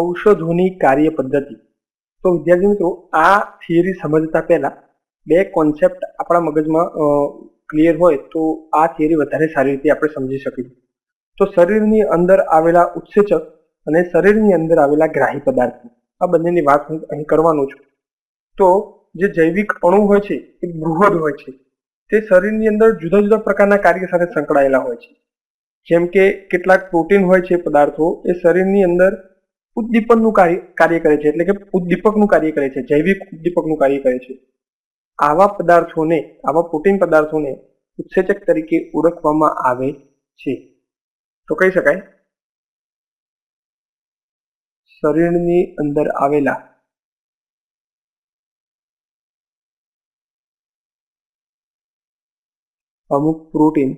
ઔષધોની કાર્ય પદ્ધતિ. તો વિદ્યાર્થી મિત્રો, આ થિયરી સમજતા પહેલા બે કોન્સેપ્ટ આપણા મગજમાં ક્લિયર હોય તો આ થિયરી વધારે સારી રીતે આપણે સમજી શકીશું. તો શરીરની અંદર આવેલા ઉત્સેચક અને શરીરની અંદર આવેલા ગ્રાહી પદાર્થો. આ બંનેની વાત હું અહીં કરવાનો છું. તો જે જૈવિક અણુ હોય છે, એ બૃહદ હોય છે, તે શરીરની અંદર જુદા જુદા પ્રકારના કાર્ય સાથે સંકળાયેલા હોય છે. જેમ કે કેટલાક પ્રોટીન હોય છે પદાર્થો, એ શરીરની અંદર ઉદ્દીપનનું કાર્ય કરે છે, એટલે કે ઉદ્દીપકનું કાર્ય કરે છે, જૈવિક ઉદ્દીપકનું કાર્ય કરે છે. આવા પદાર્થોને, આવા પ્રોટીન પદાર્થોને ઉત્સેચક તરીકે ઓળખવામાં આવે છે. તો કહી શકાય, શરીરની અંદર આવેલા અમુક પ્રોટીન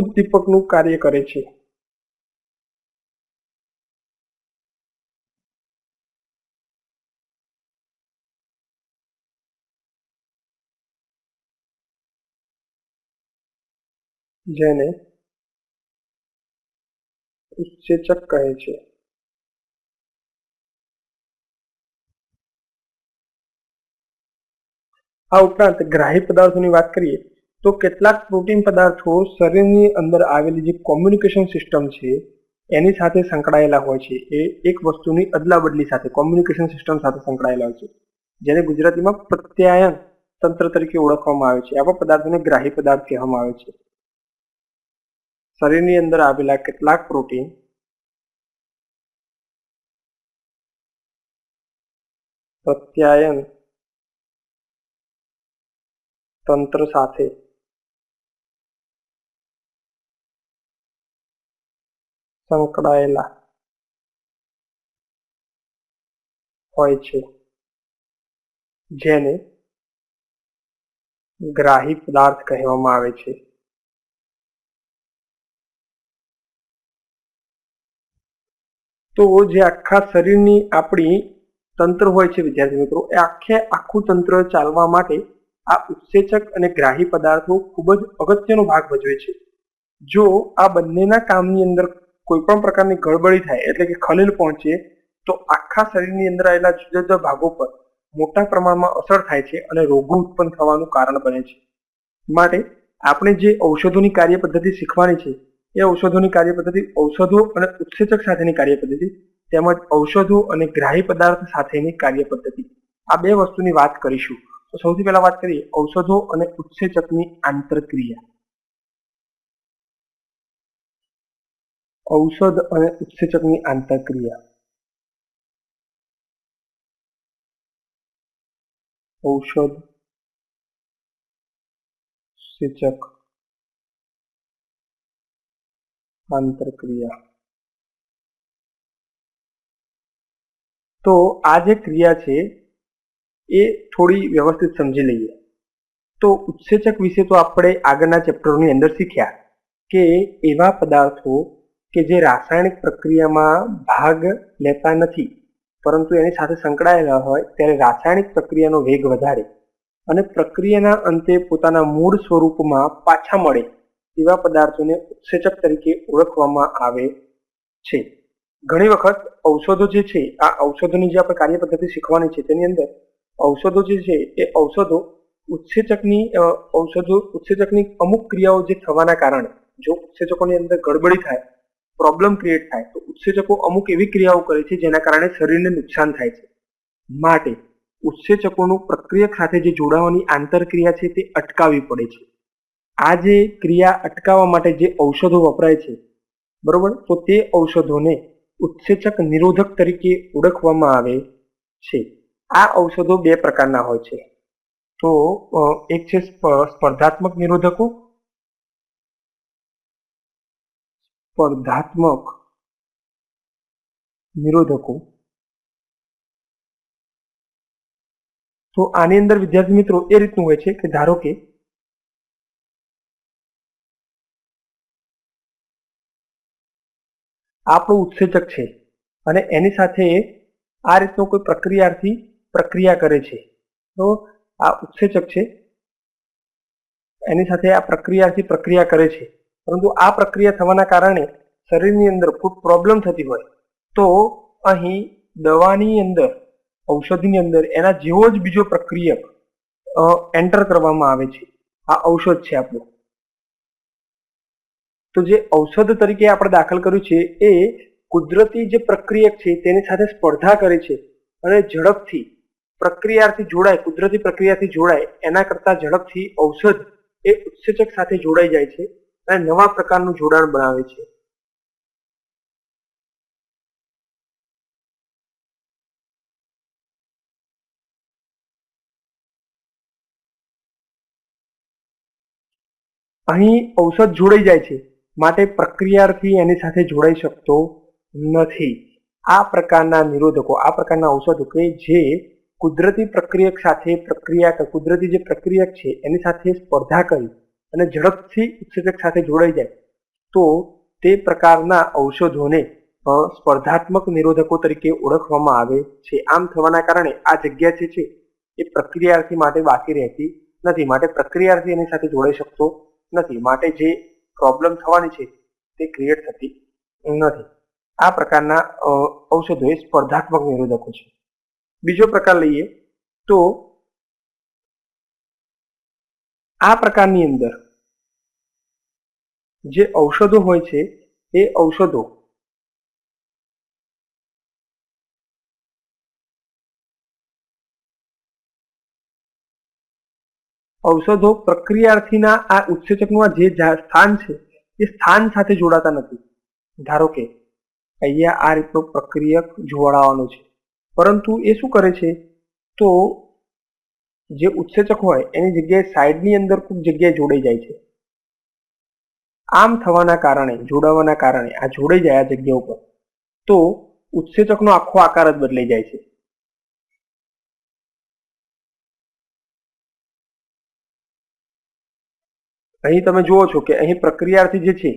ઉદ્દીપકનું કાર્ય કરે છે. જેને ઉત્સેચક કહે છે. આ ઉપરાંત ગ્રાહી પદાર્થોની વાત કરીએ તો કેટલાક પ્રોટીન પદાર્થો શરીરની અંદર આવેલી જે કોમ્યુનિકેશન સિસ્ટમ છે, એની સાથે સંકળાયેલા હોય છે. એ એક વસ્તુની અદલા બદલી સાથે કોમ્યુનિકેશન સિસ્ટમ સાથે સંકળાયેલા હોય છે. જેને ગુજરાતીમાં પ્રત્યાયન તંત્ર તરીકે ઓળખવામાં આવે છે. આવા પદાર્થોને ગ્રાહી પદાર્થ કહેવામાં આવે છે. શરીરની અંદર આવેલા કેટલાક પ્રોટીન પ્રત્યાયન તંત્ર સાથે સંકળાયેલા હોય છે, જેને ગ્રાહી પદાર્થ કહેવામાં આવે છે. તો જે આખા શરીરની આપણી તંત્ર હોય છે, વિદ્યાર્થી મિત્રો, એ આખે આખું તંત્ર ચાલવા માટે આ ઉત્સેચક અને ગ્રાહી પદાર્થો ખૂબ જ અગત્યનો ભાગ ભજવે છે. જો આ બંનેના કામની અંદર કોઈ પણ પ્રકારની ગડબડી થાય, એટલે કે ખલેલ પહોંચે, તો આખા શરીરની અંદર આવેલા જુદા જુદા ભાગો પર મોટા પ્રમાણમાં અસર થાય છે અને રોગો ઉત્પન્ન થવાનું કારણ બને છે. માટે આપણે જે ઔષધોની કાર્ય પદ્ધતિ શીખવાની છે, એ ઔષધોની કાર્ય પદ્ધતિ ઔષધો અને ઉત્સેચક સાથેની કાર્ય પદ્ધતિ તેમજ ઔષધો અને ગ્રાહી પદાર્થ સાથેની કાર્ય પદ્ધતિ આ બે વસ્તુની વાત કરીશું. તો સૌથી પહેલા વાત કરીએ ઔષધો અને ઉત્સેચકની આંતરક્રિયા. ઔષધ અને ઉત્સેચકની આંતરક્રિયા. ઔષધ, ઉત્સેચક, આંતરક્રિયા. તો આ જે ક્રિયા છે, એ થોડી વ્યવસ્થિત સમજી લઈએ. તો ઉત્સેચક વિશે તો આપણે આગળના ચેપ્ટરોની અંદર શીખ્યા કે એવા પદાર્થો કે જે રાસાયણિક પ્રક્રિયામાં ભાગ લેતા નથી, પરંતુ એની સાથે સંકળાયેલા હોય ત્યારે રાસાયણિક પ્રક્રિયાનો વેગ વધારે અને પ્રક્રિયાના અંતે પોતાના મૂળ સ્વરૂપમાં પાછા મળે એવા પદાર્થોને ઉત્સેચક તરીકે ઓળખવામાં આવે છે. ઘણી વખત ઔષધો જે છે, આ ઔષધોની જે આપણે કાર્ય પદ્ધતિ શીખવાની છે તેની અંદર ઔષધો જે છે એ ઔષધો ઉત્સેચકની ઔષધો ઉત્સેચકની અમુક ક્રિયાઓ જે થવાના કારણે, જો ઉત્સેચકોની અંદર ગડબડી થાય પ્રોબ્લેમ ક્રિએટ થાય તો ઉત્સેચકો અમુક એવી ક્રિયાઓ કરે છે જેના કારણે શરીરને નુકસાન થાય છે. માટે ઉત્સેચકોનું પ્રક્રિયક સાથે જે જોડાવાની આંતરક્રિયા છે તે અટકાવવી પડે છે. આ જે ક્રિયા અટકાવવા માટે જે ઔષધો વપરાય છે, બરોબર? તો તે ઔષધોને ઉત્સેચક નિરોધક તરીકે ઓળખવામાં આવે છે. આ ઔષધો બે પ્રકારના હોય છે. તો એક છે સ્પર્ધાત્મક નિરોધકો સ્પર્ધાત્મક નિરોધકો. તો આની અંદર વિદ્યાર્થી મિત્રો એ રીતનું હોય છે કે ધારો કે આપણું ઉત્સેચક છે અને એની સાથે આ રીતનો કોઈ પ્રક્રિયાથી પ્રક્રિયા કરે છે. તો આ ઉત્સેચક છે, એની સાથે આ પ્રક્રિયાથી પ્રક્રિયા કરે છે. પરંતુ આ પ્રક્રિયા થવાના કારણે શરીરની અંદર ખૂબ પ્રોબ્લેમ થતી હોય. તો અહીં દવાની અંદર, ઔષધિની અંદર, એના જેવો જ બીજો પ્રક્રિયક એન્ટર કરવામાં આવે છે. આ ઔષધ છે આપણું. તો જે ઔષધ તરીકે આપણે દાખલ કર્યું છે એ કુદરતી જે પ્રક્રિયક છે તેની સાથે સ્પર્ધા કરે છે અને ઝડપથી, પ્રક્રિયાથી જોડાય, કુદરતી પ્રક્રિયાથી જોડાય, એના કરતા ઝડપથી ઔષધ એ ઉત્સેચક સાથે જોડાઈ જાય છે. અને નવા પ્રકારનું જોડાણ બનાવે છે. અહીં ઔષધ જોડાઈ જાય છે, માટે પ્રક્રિયાથી એની સાથે જોડાઈ શકતો નથી. આ પ્રકારના નિરોધકો, આ પ્રકારના ઔષધો કે જે કુદરતી પ્રક્રિયક સાથે પ્રક્રિયા, કુદરતી જે પ્રક્રિયક છે, એની સાથે સ્પર્ધા કરી અને ઝડપથી ઉત્સેચક સાથે જોડાઈ જાય, તો તે પ્રકારના ઔષધોને સ્પર્ધાત્મક નિરોધકો તરીકે ઓળખવામાં આવે છે. આમ થવાના કારણે આ જગ્યા જે છે, એ પ્રક્રિયાર્થી માટે બાકી રહેતી નથી. માટે પ્રક્રિયાર્થી એની સાથે જોડાઈ શકતો નથી. માટે જે પ્રોબ્લેમ થવાની છે, તે ક્રિએટ થતી નથી. આ પ્રકારના ઔષધો એ સ્પર્ધાત્મક નિરોધકો છે. બીજો પ્રકાર લઈએ, તો આ પ્રકારની અંદર જે ઔષધો હોય છે, એ ઔષધો ઔષધો પ્રક્રિયાર્થીના આ ઉત્સેચકનું આ જે સ્થાન છે, એ સ્થાન સાથે જોડાતા નથી. ધારો કે, અહીંયા આ રીતનો પ્રક્રિયક જોડાવાનો છે. પરંતુ એ શું કરે છે? તો જે ઉત્સેચક હોય, એની જગ્યાએ સાઈડની અંદર ખૂબ જગ્યાએ જોડાઈ જાય છે. આમ થવાના કારણે, જોડાવાના કારણે આ જોડાઈ જાય આ જગ્યા ઉપર, તો ઉત્સેચકનો આખો આકાર જ બદલાઈ જાય છે. અહીં તમે જુઓ છો કે અહીં પ્રક્રિયાર્થી જે છે,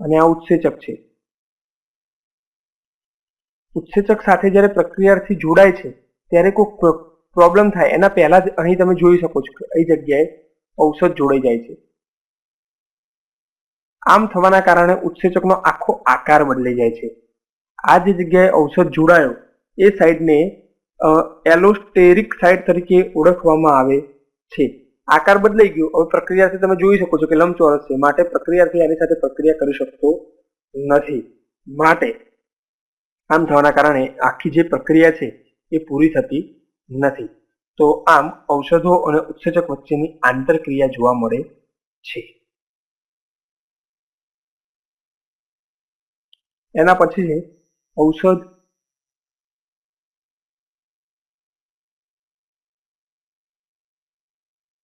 અને આ ઉત્સેચક છે. ઉત્સેચક સાથે જ્યારે પ્રક્રિયાથી જોડાય છે, ત્યારે કોઈ પ્રોબ્લેમ થાય. એના પહેલા જ અહીં તમે જોઈ શકો છો એ જગ્યાએ ઔષધ જોડાઈ જાય છે. આમ થવાના કારણે ઉત્સેચકનો આખો આકાર બદલાઈ જાય છે. આ જે જગ્યાએ ઔષધ જોડાયો, એ સાઈડને એલોસ્ટેરિક સાઇડ તરીકે ઓળખવામાં આવે છે. આકાર બદલાઈ ગયો. હવે પ્રક્રિયાથી તમે જોઈ શકો છો કે લંબચોરસ છે. માટે પ્રક્રિયાથી આની સાથે પ્રક્રિયા કરી શકતો નથી. માટે આમ થવાના કારણે આખી જે પ્રક્રિયા છે એ પૂરી થતી નથી. તો આમ ઔષધો અને ઉત્સેચક વચ્ચેની આંતરક્રિયા જોવા મળે છે. એના પછી છે ઔષધ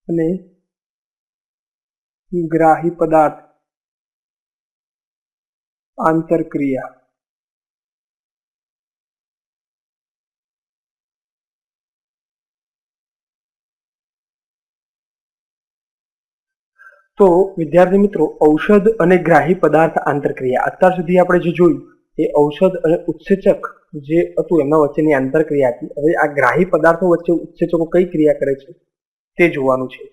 અને ગ્રાહી પદાર્થ આંતરક્રિયા. તો વિદ્યાર્થી મિત્રો, ઔષધ અને ગ્રાહી પદાર્થ આંતરક્રિયા. અત્યાર સુધી આપણે જે જોયું, એ ઔષધ અને ઉત્સેચક જે હતું, એમના વચ્ચેની આંતરક્રિયા હતી. હવે આ ગ્રાહી પદાર્થો વચ્ચે ઉત્સેચકો કઈ ક્રિયા કરે છે, તે જોવાનું છે.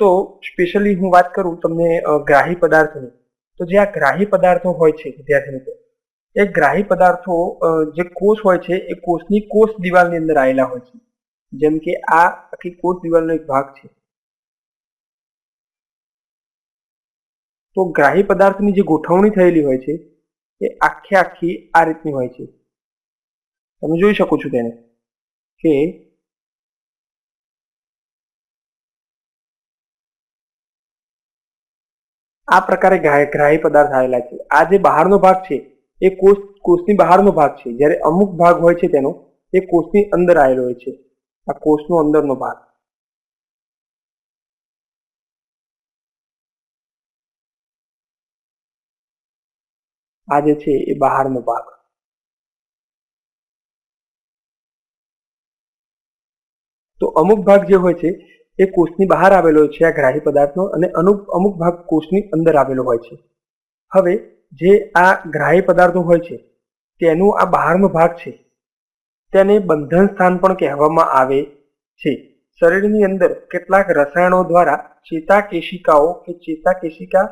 તો સ્પેશિયલી હું વાત કરું તમને ગ્રાહી પદાર્થોની. તો જે આ ગ્રાહી પદાર્થો હોય છે, વિદ્યાર્થી મિત્રો, એ ગ્રાહી પદાર્થો જે કોષ હોય છે, એ કોષની કોષ દિવાલની અંદર આવેલા હોય છે. જેમ કે આ આખી કોષ દિવાલનો એક ભાગ છે. તો ગ્રાહી પદાર્થની જે ગોઠવણી થયેલી હોય છે, એ આખે આખી આ રીતની હોય છે. તમે જોઈ શકો છો તેને કે આ પ્રકારે ગ્રાહી પદાર્થ આવેલા છે. આ જે બહારનો ભાગ છે, એ કોષ, કોષની બહારનો ભાગ છે. જ્યારે અમુક ભાગ હોય છે તેનો, એ કોષની અંદર આવેલો હોય છે. આ કોષનો અંદરનો ભાગ. આ જે છે એ બહારનો ભાગ. તો અમુક ભાગ જે હોય છે, એ કોષની બહાર આવેલો છે, આ ગ્રાહી પદાર્થનો, અને અમુક અમુક ભાગ કોષની અંદર આવેલો હોય છે. હવે જે આ ગ્રાહી પદાર્થો હોય છે, તેનું આ બહારનો ભાગ છે, તેને બંધન સ્થાન પણ કહેવામાં આવે છે. શરીરની અંદર કેટલાક રસાયણો દ્વારા ચેતાકેશિકાઓ કે ચેતાકેશિકા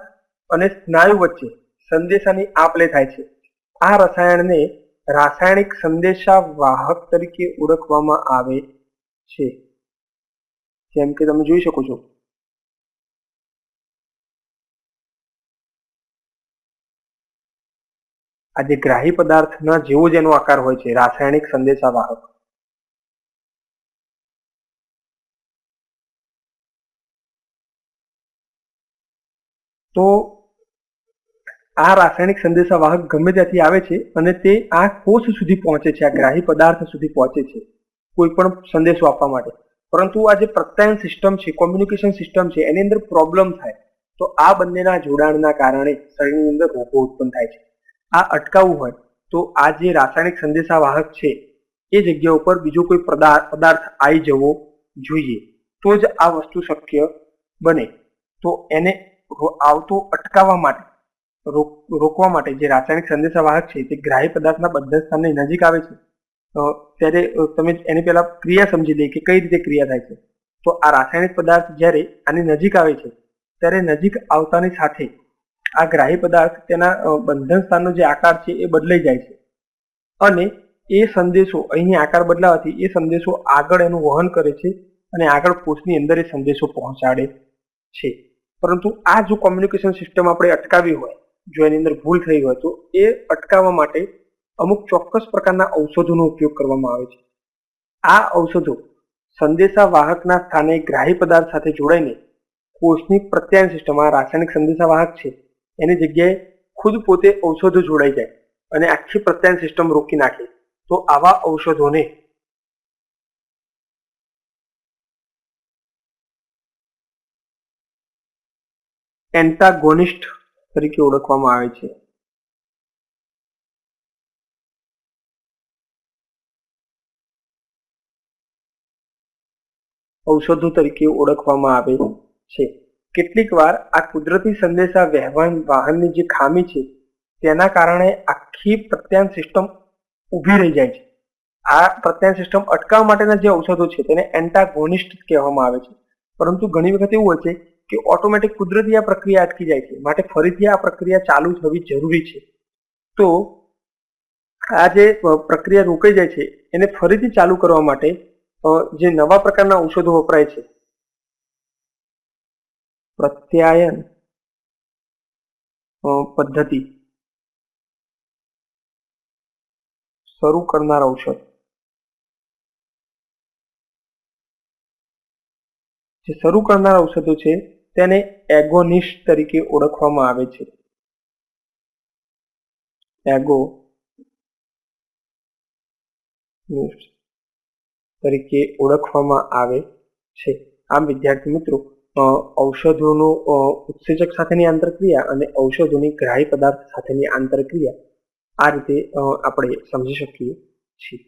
અને સ્નાયુ વચ્ચે સંદેશાની આપ લે થાય છે. આ રસાયણને રાસાયણિક સંદેશા વાહક તરીકે ઓળખવામાં આવે છે. જેમ કે તમે જોઈ શકો છો. આ જે ગ્રાહી પદાર્થના જેવો જ એનો આકાર હોય છે, રાસાયણિક સંદેશા વાહક તો આ રાસાયણિક સંદેશાવાહક ગમે ત્યાંથી આવે છે અને તે આ કોષ સુધી પહોંચે છે, આ ગ્રાહી પદાર્થ સુધી પહોંચે છે કોઈ પણ સંદેશો આપવા માટે. પરંતુ આ જે પ્રત્યાયન સિસ્ટમ છે, કોમ્યુનિકેશન સિસ્ટમ છે, એની અંદર પ્રોબ્લેમ થાય, તો આ બંનેના જોડાણના કારણે શરીરની અંદર રોગો ઉત્પન્ન થાય છે. આ અટકાવવું હોય, તો આ જે રાસાયણિક સંદેશાવાહક છે, એ જગ્યા ઉપર બીજો કોઈ પદાર્થ આવી જવો જોઈએ, તો જ આ વસ્તુ શક્ય બને. તો એને આવતો અટકાવવા માટે રોકવા માટે જે રાસાયણિક સંદેશાવાહક છે, તે ગ્રાહી પદાર્થના બંધન નજીક આવે છે. ત્યારે તમે એની પહેલા ક્રિયા સમજી લઈએ કે કઈ રીતે ક્રિયા થાય છે. તો આ રાસાયણિક પદાર્થ જ્યારે આની નજીક આવે છે, ત્યારે નજીક આવતાની સાથે આ ગ્રાહી પદાર્થ તેના બંધન સ્થાનનો જે આકાર છે એ બદલાઈ જાય છે. અને એ સંદેશો અહીંની આકાર બદલાવાથી એ સંદેશો આગળ એનું વહન કરે છે અને આગળ કોષની અંદર એ સંદેશો પહોંચાડે છે. પરંતુ આ જો કોમ્યુનિકેશન સિસ્ટમ આપણે અટકાવી હોય જો એની અંદર ભૂલ થઈ હોય તો એ અટકાવવા માટે અમુક ચોક્કસ પ્રકારના ઔષધોનો ઉપયોગ કરવામાં આવે છે. આ ઔષધો સંદેશા વાહકના સ્થાને ગ્રાહી પદાર્થ સાથે જોડાઈને કોષની પ્રત્યાયન સિસ્ટમ આ રાસાયણિક સંદેશાવાહક છે. એની જગ્યાએ ખુદ પોતે ઔષધો જોડાઈ જાય અને આખી પ્રત્યાયન સિસ્ટમ રોકી નાખે. તો આવા ઔષધોને એન્ટાગોનિસ્ટ તરીકે ઓળખવામાં આવે છે. ઔષધો તરીકે ઓળખવામાં આવે છે. કેટલીક વાર આ કુદરતી સંદેશા વહેવાન વાહનની જે ખામી છે, તેના કારણે આખી પ્રત્યાયન સિસ્ટમ ઊભી રહી જાય છે. આ પ્રત્યાયન સિસ્ટમ અટકાવવા માટેના જે ઔષધો છે, તેને એન્ટાગોનિસ્ટ કહેવામાં આવે છે. પરંતુ ઘણી વખત એવું હોય છે કે ઓટોમેટિક કુદરતી આ પ્રક્રિયા અટકી જાય છે. માટે ફરીથી આ પ્રક્રિયા ચાલુ થવી જરૂરી છે. તો આ જે પ્રક્રિયા રોકાઈ જાય છે, એને ફરીથી ચાલુ કરવા માટે જે નવા પ્રકારના ઔષધો વપરાય છે, પ્રત્યાયન પદ્ધતિ, શરૂ કરનાર ઔષધ, જે શરૂ કરનાર ઔષધો છે તેને એગોનિસ્ટ તરીકે ઓળખવામાં આવે છે. એગો તરીકે ઓળખવામાં આવે છે. આમ વિદ્યાર્થી મિત્રો ઔષધોનો ઉત્સેચક સાથેની આંતરક્રિયા અને ઔષધોની ગ્રાહી પદાર્થ સાથેની આંતરક્રિયા આ રીતે આપણે સમજી શકીએ છીએ.